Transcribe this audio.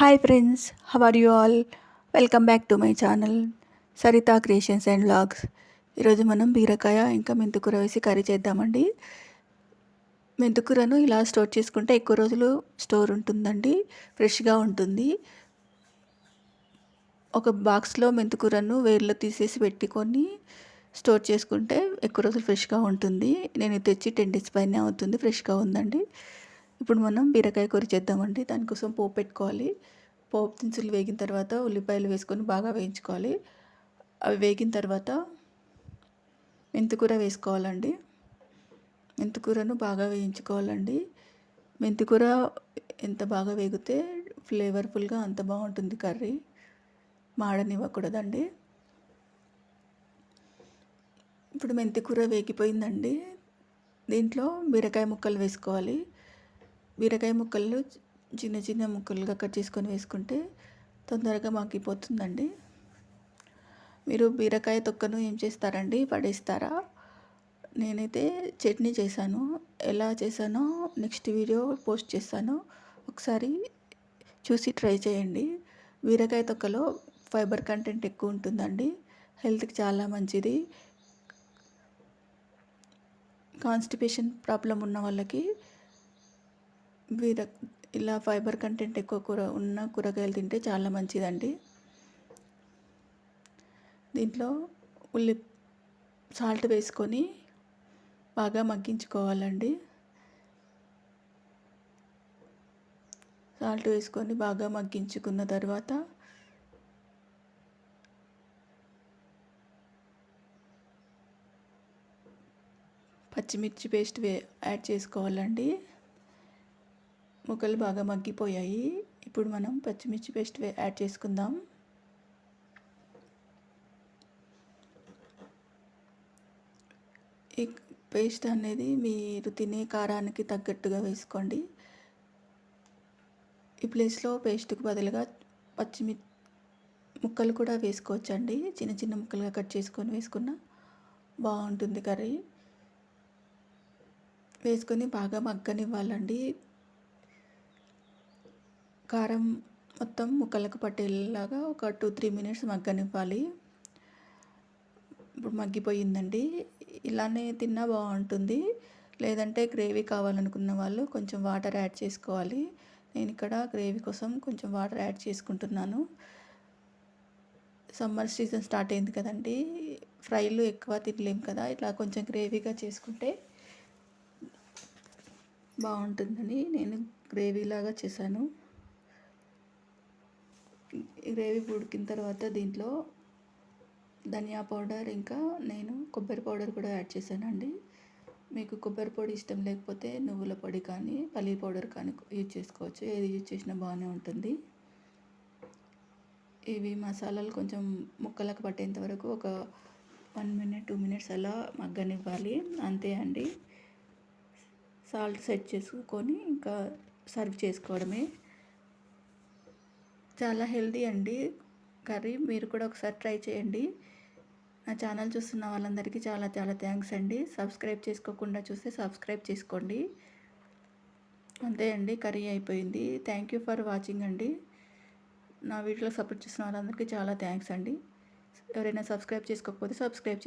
Hi friends how are you all welcome back to my channel Saritha creations and vlogs ఈరోజు మనం బీరకాయ ఇంకా మెంతికూర వేసి కర్రీ చేద్దామండి. మెంతికూరను ఇలా స్టోర్ చేసుకుంటే ఎక్కువ రోజులు స్టోర్ ఉంటుందండి ఫ్రెష్గా ఉంటుంది. ఒక బాక్స్లో మెంతికూరను వేర్లో తీసేసి పెట్టుకొని స్టోర్ చేసుకుంటే ఎక్కువ రోజులు ఫ్రెష్గా ఉంటుంది. నేను తెచ్చి టెన్ డేస్ పైన అవుతుంది ఫ్రెష్గా ఉందండి. ఇప్పుడు మనం బీరకాయ కూర చేద్దామండి. దానికోసం పోపు పెట్టుకోవాలి. పోపు దినుసులు వేగిన తర్వాత ఉల్లిపాయలు వేసుకొని బాగా వేయించుకోవాలి. అవి వేగిన తర్వాత మెంతికూర వేసుకోవాలండి. మెంతికూరను బాగా వేయించుకోవాలండి. మెంతికూర ఎంత బాగా వేగితే ఫ్లేవర్ఫుల్గా అంత బాగుంటుంది కర్రీ. మాడనివ్వకూడదండి. ఇప్పుడు మెంతికూర వేగిపోయిందండి. దీంట్లో బీరకాయ ముక్కలు వేసుకోవాలి. బీరకాయ ముక్కలు చిన్న చిన్న ముక్కలుగా కట్ చేసుకొని వేసుకుంటే తొందరగా మగ్గిపోతుందండి మీరు బీరకాయ తొక్కను ఏం చేస్తారండి? పడేస్తారా? నేనైతే చట్నీ చేశాను. ఎలా చేశానో నెక్స్ట్ వీడియో పోస్ట్ చేస్తాను. ఒకసారి చూసి ట్రై చేయండి. బీరకాయ తొక్కలో ఫైబర్ కంటెంట్ ఎక్కువ ఉంటుందండి. హెల్త్కి చాలా మంచిది. కాన్స్టిపేషన్ ప్రాబ్లం ఉన్న వాళ్ళకి వీర ఇలా ఫైబర్ కంటెంట్ ఎక్కువ కూర ఉన్న కూరగాయలు తింటే చాలా మంచిదండి. దీంట్లో ఉల్లి సాల్ట్ వేసుకొని బాగా మగ్గించుకోవాలండి. సాల్ట్ వేసుకొని బాగా మగ్గించుకున్న తర్వాత పచ్చిమిర్చి పేస్ట్ వే యాడ్ చేసుకోవాలండి. ముక్కలు బాగా మగ్గిపోయాయి. ఇప్పుడు మనం పచ్చిమిర్చి పేస్ట్ యాడ్ చేసుకుందాం. ఈ పేస్ట్ అనేది మీరు తినే కారానికి తగ్గట్టుగా వేసుకోండి. ఈ ప్లేస్లో పేస్ట్కి బదులుగా పచ్చిమి ముక్కలు కూడా వేసుకోవచ్చండి. చిన్న చిన్న ముక్కలుగా కట్ చేసుకొని వేసుకున్న బాగుంటుంది కర్రీ. వేసుకొని బాగా మగ్గనివ్వాలండి. కారం మొత్తం ముక్కలకు పట్టేలాగా ఒక టూ త్రీ మినిట్స్ మగ్గనివ్వాలి. ఇప్పుడు మగ్గిపోయిందండి. ఇలానే తిన్నా బాగుంటుంది. లేదంటే గ్రేవీ కావాలనుకున్న వాళ్ళు కొంచెం వాటర్ యాడ్ చేసుకోవాలి. నేను ఇక్కడ గ్రేవీ కోసం కొంచెం వాటర్ యాడ్ చేసుకుంటున్నాను. సమ్మర్ సీజన్ స్టార్ట్ అయింది కదండి. ఫ్రైలు ఎక్కువ తినలేం కదా. ఇట్లా కొంచెం గ్రేవీగా చేసుకుంటే బాగుంటుందని నేను గ్రేవీలాగా చేశాను. గ్రేవీ ఉడికిన తర్వాత దీంట్లో ధనియా పౌడర్ ఇంకా నేను కొబ్బరి పౌడర్ కూడా యాడ్ చేశానండి. మీకు కొబ్బరి పొడి ఇష్టం లేకపోతే నువ్వుల పొడి కానీ పల్లీ పౌడర్ కానీ యూజ్ చేసుకోవచ్చు. ఏది యూజ్ చేసినా బాగానే ఉంటుంది. ఇవి మసాలాలు కొంచెం ముక్కలకు పట్టేంత వరకు ఒక వన్ మినిట్ టూ మినిట్స్ అలా మగ్గనివ్వాలి. అంతే అండి. సాల్ట్ సెట్ చేసుకొని ఇంకా సర్వ్ చేసుకోవడమే. చాలా హెల్దీ అండి కర్రీ. మీరు కూడా ఒకసారి ట్రై చేయండి. నా ఛానల్ చూస్తున్న వాళ్ళందరికీ చాలా చాలా థ్యాంక్స్ అండి. సబ్స్క్రైబ్ చేసుకోకుండా చూస్తే సబ్స్క్రైబ్ చేసుకోండి. అంతే అండి కర్రీ అయిపోయింది. థ్యాంక్ యూ ఫర్ వాచింగ్ అండి. నా వీడియోలో సపోర్ట్ చేస్తున్న వాళ్ళందరికీ చాలా థ్యాంక్స్ అండి. ఎవరైనా సబ్స్క్రైబ్ చేసుకోకపోతే సబ్స్క్రైబ్ చేసుకోండి